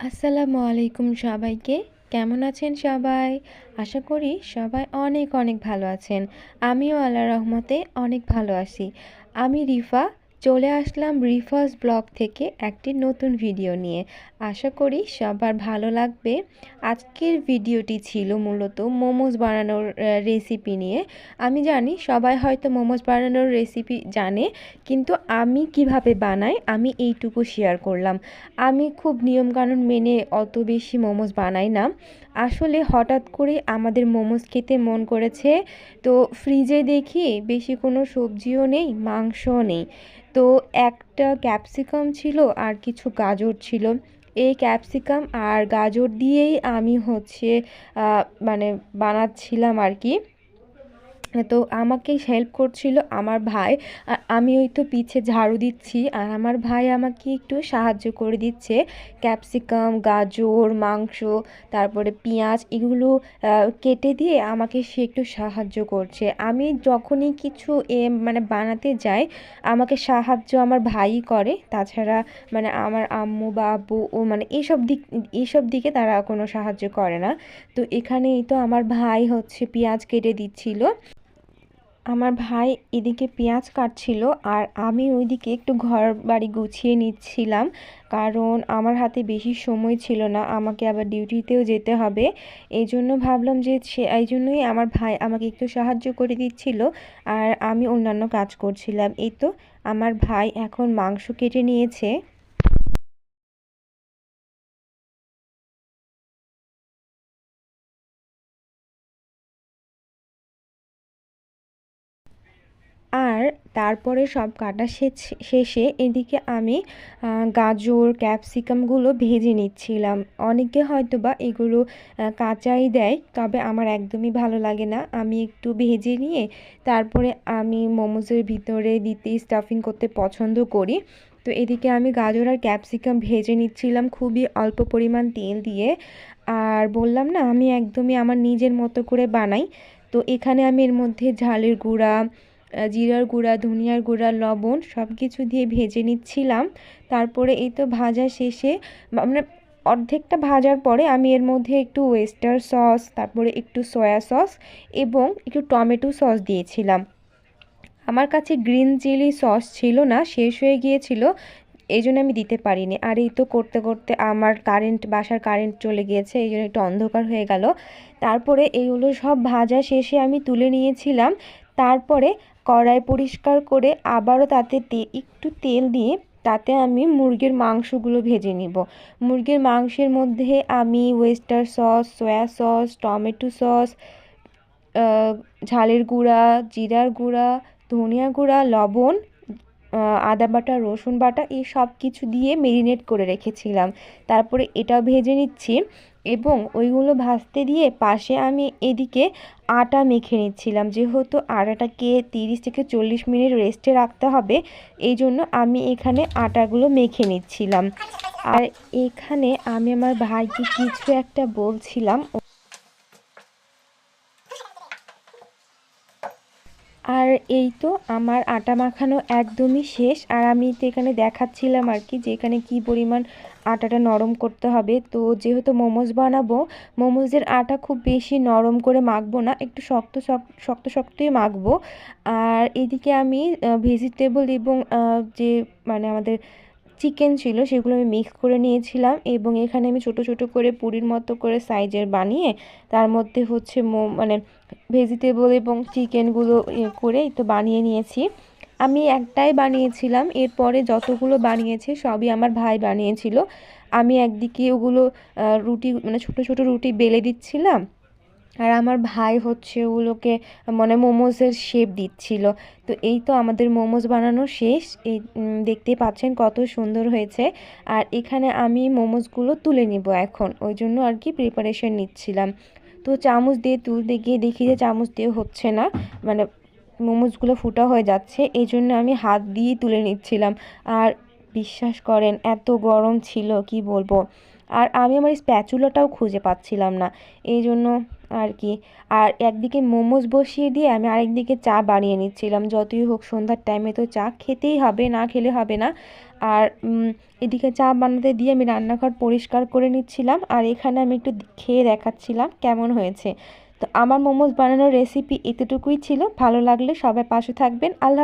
আসসালামু আলাইকুম সবাইকে। কেমন আছেন সবাই? আশা করি সবাই অনেক অনেক ভালো আছেন। আমিও আল্লাহ রহমতে অনেক ভালো আছি। আমি রিফা চলে আসলাম রিফাস ব্লগ থেকে একটি নতুন ভিডিও নিয়ে। আশা করি সবার ভালো লাগবে। আজকের ভিডিওটি ছিল মূলত মোমোজ বানানোর রেসিপি নিয়ে। আমি জানি সবাই হয়তো মোমোজ বানানোর রেসিপি জানে, কিন্তু আমি কীভাবে বানাই আমি এইটুকু শেয়ার করলাম। আমি খুব নিয়মকানুন মেনে অত বেশি মোমোজ বানাই না। আসলে হঠাৎ করে আমাদের মোমোজ খেতে মন করেছে, তো ফ্রিজে দেখি বেশি কোনো সবজিও নেই, মাংসও নেই। তো একটা ক্যাপসিকাম ছিল আর কিছু গাজর ছিল। এই ক্যাপসিকাম আর গাজর দিয়েই আমি হচ্ছে মানে বানাচ্ছিলাম আর কি। তো আমাকে হেল্প করছিল আমার ভাই। আর আমি ওই তো পিছে ঝাড়ু দিচ্ছি। আর আমার ভাই আমাকে একটু সাহায্য করে দিচ্ছে। ক্যাপসিকাম গাজর, মাংস, তারপরে পেঁয়াজ এগুলো কেটে দিয়ে আমাকে সে একটু সাহায্য করছে। আমি যখনই কিছু এ মানে বানাতে যাই, আমাকে সাহায্য আমার ভাই করে। তাছাড়া মানে আমার আম্মু বা আব্বু ও মানে এইসব দিক এইসব দিকে তারা কোনো সাহায্য করে না। তো এখানেই তো আমার ভাই হচ্ছে পেঁয়াজ কেটে দিচ্ছিল। আমার ভাই এদিকে পেঁয়াজ কাটছিল আর আমি ওইদিকে একটু ঘর বাড়ি গুছিয়ে নিচ্ছিলাম। কারণ আমার হাতে বেশি সময় ছিল না, আমাকে আবার ডিউটিতেও যেতে হবে। এই জন্য ভাবলাম যে সে এই জন্যই আমার ভাই আমাকে একটু সাহায্য করে দিচ্ছিল আর আমি অন্যান্য কাজ করছিলাম। এই তো, আমার ভাই এখন মাংস কেটে নিয়েছে। আর তারপরে সব কাটা শেষে এদিকে আমি গাজর ক্যাপসিকামগুলো ভেজে নিচ্ছিলাম। অনেকে হয়তো বা এগুলো কাঁচাই দেয়, তবে আমার একদমই ভালো লাগে না। আমি একটু ভেজে নিয়ে তারপরে আমি মোমোজের ভিতরে দিতে স্টাফিং করতে পছন্দ করি। তো এদিকে আমি গাজর আর ক্যাপসিকাম ভেজে নিচ্ছিলাম খুবই অল্প পরিমাণ তেল দিয়ে। আর বললাম না, আমি একদমই আমার নিজের মতো করে বানাই। তো এখানে আমি এর মধ্যে ঝালের গুঁড়া জিরার গুঁড়া, ধনিয়ার গুঁড়া, লবণ সব কিছু দিয়ে ভেজে নিচ্ছিলাম। তারপরে এই তো ভাজা শেষে মানে অর্ধেকটা ভাজার পরে আমি এর মধ্যে একটু ওয়েস্টার সস তারপরে একটু সয়া সস এবং একটু টমেটো সস দিয়েছিলাম। আমার কাছে গ্রিন চিলি সস ছিল না, শেষ হয়ে গিয়েছিল এই জন্য আমি দিতে পারিনি। আর এই তো করতে করতে আমার কারেন্ট বাসার কারেন্ট চলে গিয়েছে, এই জন্য একটু অন্ধকার হয়ে গেল। তারপরে এইগুলো সব ভাজা শেষে আমি তুলে নিয়েছিলাম। তারপরে কড়াই পরিষ্কার করে আবারও তাতে একটু তেল দিয়ে তাতে আমি মুরগির মাংসগুলো ভেজে নিব। মুরগির মাংসের মধ্যে আমি oyster sauce soya sauce tomato sauce ঝালের গুঁড়া, জিরার গুঁড়া, ধনিয়া গুঁড়া, লবণ আদা বাটা, রসুন বাটা, এই সব কিছু দিয়ে মেরিনেট করে রেখেছিলাম। তারপরে এটাও ভেজে নিচ্ছি। এবং ওইগুলো ভাজতে দিয়ে পাশে আমি এদিকে আটা মেখে নিচ্ছিলাম। যেহেতু আটাটাকে তিরিশ থেকে চল্লিশ মিনিট রেস্টে রাখতে হবে, এই জন্য আমি এখানে আটাগুলো মেখে নিচ্ছিলাম। আর এখানে আমি আমার ভাইকে কিছু একটা বলছিলাম। আর এই তো আমার আটা মাখানো একদমই শেষ। আর আমি তো এখানে দেখাচ্ছিলাম আর কি যে এখানে কী পরিমাণ আটাটা নরম করতে হবে। তো যেহেতু মোমোজ বানাবো, মোমোজের আটা খুব বেশি নরম করে মাখবো না, একটু শক্ত শক্ত শক্তই মাখবো। আর এদিকে আমি ভেজিটেবল এবং যে মানে আমাদের চিকেন ছিল, সেগুলো আমি মিক্স করে নিয়েছিলাম এবং এখানে আমি ছোট ছোট করে পুরির মতো করে সাইজের বানিয়ে তার মধ্যে হচ্ছে মো মানে ভেজিটেবল এবং চিকেনগুলো করে তো বানিয়ে নিয়েছি। আমি একটাই বানিয়েছিলাম, এরপরে যতগুলো বানিয়েছে সবই আমার ভাই বানিয়েছিল। আমি একদিকে ওগুলো রুটি মানে ছোট ছোট রুটি বেলে দিচ্ছিলাম আর আমার ভাই হচ্ছে ওগুলোকে মানে মোমোজের শেপ দিচ্ছিল। তো এই তো আমাদের মোমোজ বানানো শেষ। এই দেখতে পাচ্ছেন কত সুন্দর হয়েছে। আর এখানে আমি মোমোজগুলো তুলে নিব এখন। ওই জন্য আর কি প্রিপারেশন নিচ্ছিলাম। তো চামচ দিয়ে তুলতে গিয়ে দেখি যে চামচ দিয়ে হচ্ছে না। মানে মোমোজগুলো ফুটা হয়ে যাচ্ছে। এই জন্য আমি হাত দিয়ে তুলে নিচ্ছিলাম। আর বিশ্বাস করেন এত গরম ছিল, কি বলব? আর আমি আমার স্প্যাচুলাটাও খুঁজে পাচ্ছিলাম না। এই জন্য আর কি। আর একদিকে মোমোজ বসিয়ে দিয়ে আমি আরেকদিকে চা বানিয়ে নিচ্ছিলাম। যতই হোক সন্ধ্যার টাইমে তো চা খেতেই হবে, না খেলে হবে না। আর এদিকে চা বানাতে দিয়ে আমি রান্নাঘর পরিষ্কার করে নিচ্ছিলাম। আর এখানে আমি একটু খেয়ে দেখাচ্ছিলাম কেমন হয়েছে। তো আমার মোমোজ বানানোর রেসিপি এতটুকুই ছিল। ভালো লাগলে সবাই পাশে থাকবেন। আল্লাহ